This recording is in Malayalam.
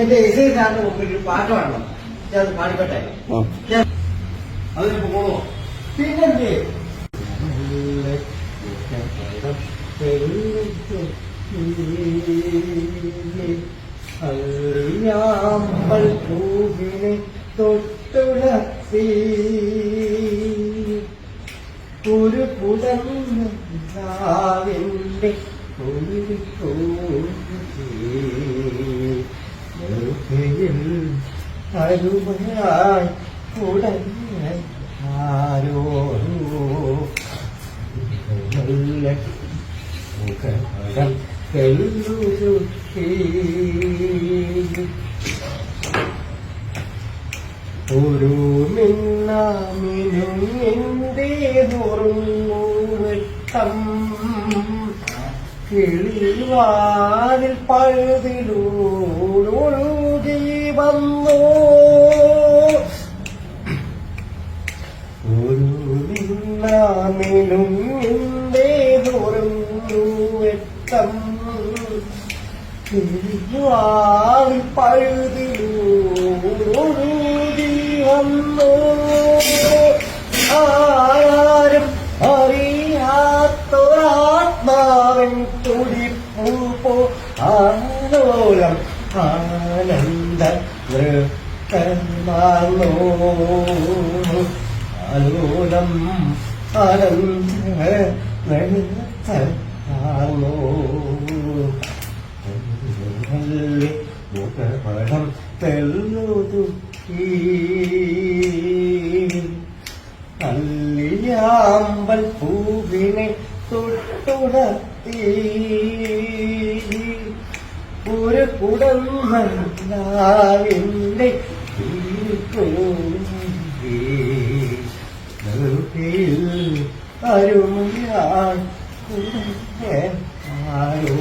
എന്റെ ഇസൈ സാറിന്റെ മുമ്പിൽ ഒരു പാട്ട് പാടണം. ഞാൻ അത് പാടിക്കട്ടെ അതിനിപ്പോ പോണോ? പിന്നെന്തേ? അറിയാമ്പൽ പൂവിനെ തൊട്ടുണർത്തി. ഒരു പുടന്നാവിന്റെ അരുമയായി ഉടഞ്ഞ ആരോ നല്ല മുഖം തെല്ലുരുക്കി ഒരു മിന്നാമിനും എന്തേ വെട്ടം പഴുതിലൂടൊഴുകി വന്നു ഒരു മിന്നാമിനും എന്തേ നുറുങ്ങുവെട്ടം കിളിവാതിൽ പഴുതിലൂടൊഴുകി വന്നു ആരും അറിയാത്തൊരാത്മാവൻ തുടിപ്പൂ പോ. ആലോലം ആനന്ദ നൃത്തമാർന്നോ ആലോലം ആനന്ദ മുഖപടം തെല്ലുതുക്കി അല്ലിയാമ്പൽ പൂവിനെ തൊട്ടുണർത്തി ഒരു കുടം മല്ലാവിന്റെ അരുയാൻ ആരോ